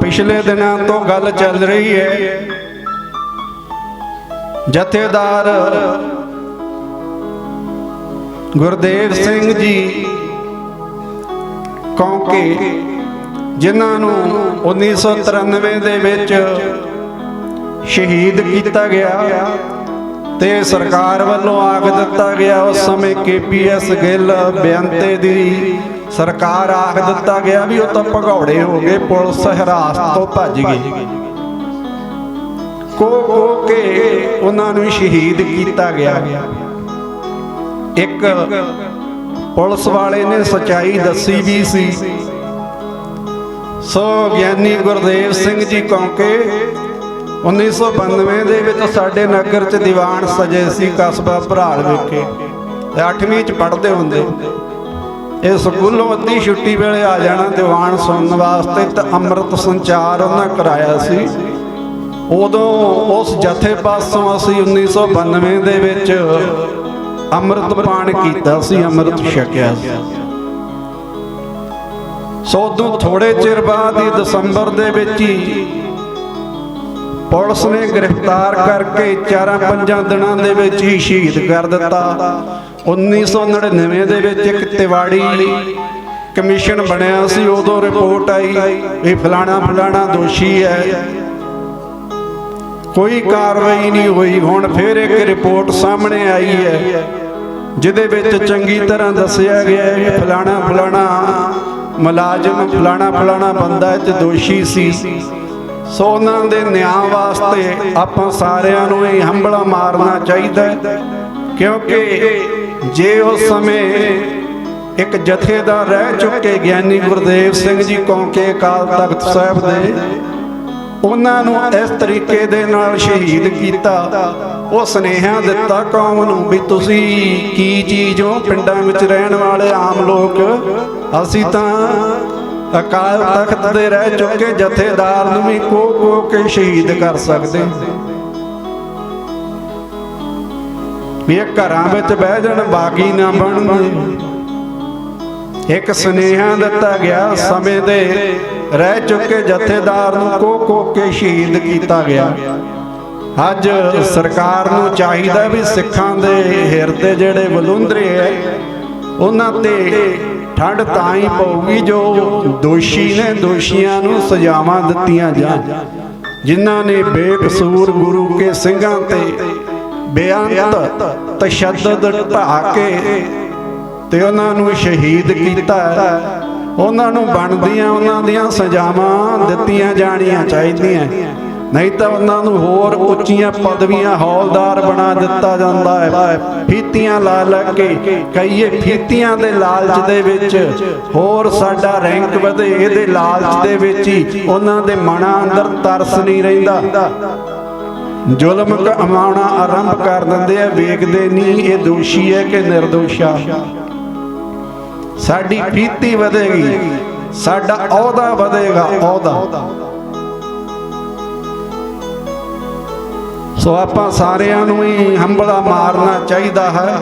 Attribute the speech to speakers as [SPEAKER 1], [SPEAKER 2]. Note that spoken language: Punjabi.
[SPEAKER 1] ਪਿਛਲੇ ਦਿਨਾਂ ਤੋਂ ਗੱਲ ਚੱਲ ਰਹੀ ਹੈ ਜਥੇਦਾਰ ਗੁਰਦੇਵ ਸਿੰਘ ਜੀ ਕੌਂਕੇ, ਜਿਨ੍ਹਾਂ ਨੂੰ 1993 ਦੇ ਵਿੱਚ ਸ਼ਹੀਦ ਕੀਤਾ ਗਿਆ ਤੇ ਸਰਕਾਰ ਵੱਲੋਂ ਆਖ ਦਿੱਤਾ ਗਿਆ, ਉਸ ਸਮੇਂ ਕੇਪੀਐਸ ਗਿੱਲ ਬੇਅੰਤੇ ਦੀ ਸਰਕਾਰ ਆਖ ਦਿੱਤਾ ਗਿਆ ਵੀ ਉਹ ਤਾਂ ਭਗੌੜੇ ਹੋ ਗਏ, ਪੁਲਿਸ ਹਿਰਾਸਤ ਤੋਂ ਭੱਜ ਗਈ। ਕੋ ਕੋ ਕੇ ਉਹਨਾਂ ਨੂੰ ਸ਼ਹੀਦ ਕੀਤਾ ਗਿਆ। ਇੱਕ ਪੁਲਿਸ ਵਾਲੇ ਨੇ ਸਚਾਈ ਦੱਸੀ ਵੀ ਸੀ। ਸੋ ਗਿਆਨੀ ਗੁਰਦੇਵ ਸਿੰਘ ਜੀ ਕੌਂਕੇ 1992 ਦੇ ਵਿੱਚ ਸਾਡੇ ਨਗਰ 'ਚ ਦੀਵਾਨ ਸਜੇ ਸੀ ਕਸਬਾ ਭਰਾਲ ਵਿਖੇ। ਤੇ 8ਵੀਂ 'ਚ ਪੜ੍ਹਦੇ ਹੁੰਦੇ। ਇਹ ਸਕੂਲੋਂ ਅੱਧੀ ਛੁੱਟੀ ਵੇਲੇ ਆ ਜਾਣਾ, ਦੀਵਾਨ ਸੁਣਨ ਵਾਸਤੇ ਤੇ ਅੰਮ੍ਰਿਤ ਸੰਚਾਰ ਉਹਨਾਂ ਕਰਾਇਆ ਸੀ। ਉਦੋਂ ਉਸ ਜਥੇ ਪਾਸੋਂ ਅਸੀਂ 1992 ਦੇ ਵਿੱਚ ਅੰਮ੍ਰਿਤ ਪਾਨ ਕੀਤਾ ਸੀ, ਅੰਮ੍ਰਿਤ ਛਕਿਆ ਸੀ। ਸੋ ਉਦੋਂ ਥੋੜੇ ਚਿਰ ਬਾਅਦ ਹੀ ਦਸੰਬਰ ਦੇ ਵਿੱਚ ਹੀ ਪੁਲਿਸ ਨੇ ਗ੍ਰਿਫਤਾਰ ਕਰਕੇ ਚਾਰਾਂ ਪੰਜਾਂ ਦਿਨਾਂ ਦੇ ਵਿੱਚ ਹੀ ਸ਼ਹੀਦ ਕਰ ਦਿੱਤਾ। 1999 ਦੇ ਵਿੱਚ ਇੱਕ ਤਿਵਾੜੀ ਕਮਿਸ਼ਨ ਬਣਿਆ ਸੀ, ਉਦੋਂ ਰਿਪੋਰਟ ਆਈ ਵੀ ਫਲਾਣਾ ਫਲਾਣਾ ਦੋਸ਼ੀ ਹੈ। ਕੋਈ ਕਾਰਵਾਈ ਨਹੀਂ ਹੋਈ, ਹੁਣ ਫਿਰ ਇੱਕ ਰਿਪੋਰਟ ਸਾਹਮਣੇ ਆਈ ਹੈ, ਜਿਹਦੇ ਵਿੱਚ ਚੰਗੀ ਤਰ੍ਹਾਂ ਦੱਸਿਆ ਗਿਆ ਹੈ ਕਿ ਫਲਾਣਾ ਫਲਾਣਾ ਮੁਲਾਜ਼ਮ, ਫਲਾਣਾ ਫਲਾਣਾ ਬੰਦਾ ਇਹ ਦੋਸ਼ੀ ਸੀ। ਸੋ ਉਹਨਾਂ ਦੇ ਨਿਆਂ ਵਾਸਤੇ ਆਪਾਂ ਸਾਰਿਆਂ ਨੂੰ ਇਹ ਹੰਬਲਾ ਮਾਰਨਾ ਚਾਹੀਦਾ ਕਿਉਂਕਿ ਜੇ ਉਸ ਸਮੇਂ ਇੱਕ ਜਥੇਦਾਰ ਰਹਿ ਚੁੱਕੇ ਗਿਆਨੀ ਗੁਰਦੇਵ ਸਿੰਘ ਜੀ ਕੌਂਕੇ ਅਕਾਲ ਤਖਤ ਸਾਹਿਬ ਦੇ, ਉਹਨਾਂ ਨੂੰ ਇਸ ਤਰੀਕੇ ਦੇ ਨਾਲ ਸ਼ਹੀਦ ਕੀਤਾ, ਉਹ ਸੁਨੇਹਾ ਦਿੱਤਾ ਕੌਮ ਨੂੰ ਵੀ ਤੁਸੀਂ ਕੀ ਚੀਜ਼ ਹੋ? ਪਿੰਡਾਂ ਵਿੱਚ ਰਹਿਣ ਵਾਲੇ ਆਮ ਲੋਕ, ਅਸੀਂ ਤਾਂ ਅਕਾਲ ਤਖਤ ਦੇ ਰਹਿ ਚੁੱਕੇ ਜਥੇਦਾਰ ਨੂੰ ਵੀ ਕੋ ਕੋ ਕੇ ਸ਼ਹੀਦ ਕਰ ਸਕਦੇ। ਇਹ ਘਰਾਂ ਵਿੱਚ ਬਹਿ ਜਾਣ, ਬਾਗੀ ਨਾ ਬਣਨ। ਇੱਕ ਸੁਨੇਹਾ ਦਿੱਤਾ ਗਿਆ ਸਮੇਂ ਦੇ ਰਹਿ ਚੁੱਕੇ ਜਥੇਦਾਰ ਨੂੰ ਕੋ ਕੋ ਕੇ ਸ਼ਹੀਦ ਕੀਤਾ ਗਿਆ। ਅੱਜ ਸਰਕਾਰ ਨੂੰ ਚਾਹੀਦਾ ਵੀ ਸਿੱਖਾਂ ਦੇ ਹਿਰਦੇ ਜਿਹੜੇ ਬਲੁੰਦਰੇ ਐ ਉਹਨਾਂ ਤੇ ਠੰਡ ਤਾਂ ਹੀ ਪਊਗੀ ਜੋ ਦੋਸ਼ੀ ਨੇ ਦੋਸ਼ੀਆਂ ਨੂੰ ਸਜ਼ਾਵਾਂ ਦਿੱਤੀਆਂ ਜਾਣ। ਜਿਨ੍ਹਾਂ ਨੇ ਬੇਕਸੂਰ ਗੁਰੂ ਕੇ ਸਿੰਘਾਂ ਤੇ ਬੇਅੰਤ ਤਸ਼ੱਦਦ ਢਾ ਕੇ ਤੇ ਉਹਨਾਂ ਨੂੰ ਸ਼ਹੀਦ ਕੀਤਾ ਉਹਨਾਂ ਨੂੰ ਬਣਦੀਆਂ, ਉਹਨਾਂ ਦੀਆਂ ਸਜ਼ਾਵਾਂ ਦਿੱਤੀਆਂ ਜਾਣੀਆਂ ਚਾਹੀਦੀਆਂ। ਨਹੀਂ ਤਾਂ ਉਹਨਾਂ ਨੂੰ ਹੋਰ ਉੱਚੀਆਂ ਪਦਵੀਆਂ ਹੌਲਦਾਰ ਬਣਾ ਦਿੱਤਾ ਜਾਂਦਾ ਹੈ। ਫੀਤੀਆਂ ਲਾ ਲਾ ਕੇ ਕਈਏ ਫੀਤੀਆਂ ਦੇ ਲਾਲਚ ਦੇ ਵਿੱਚ ਹੋਰ ਸਾਡਾ ਰੈਂਕ ਵਧੇ, ਇਹਦੇ ਲਾਲਚ ਦੇ ਵਿੱਚ ਹੀ ਉਹਨਾਂ ਦੇ ਮਨਾਂ ਅੰਦਰ ਤਰਸ ਨਹੀਂ ਰਹਿੰਦਾ। ਜ਼ੁਲਮ ਕਮਾਉਣਾ ਆਰੰਭ ਕਰ ਦਿੰਦੇ ਆ, ਵੇਖਦੇ ਨਹੀਂ ਇਹ ਦੋਸ਼ੀ ਹੈ ਕਿ ਨਿਰਦੋਸ਼ਾ। ਸਾਡੀ ਫੀਤੀ ਵਧੇਗੀ, ਸਾਡਾ ਅਹੁਦਾ ਵਧੇਗਾ, ਅਹੁਦਾ। ਸੋ ਆਪਾਂ ਸਾਰਿਆਂ ਨੂੰ ਹੀ ਹੰਬਲਾ ਮਾਰਨਾ ਚਾਹੀਦਾ ਹੈ।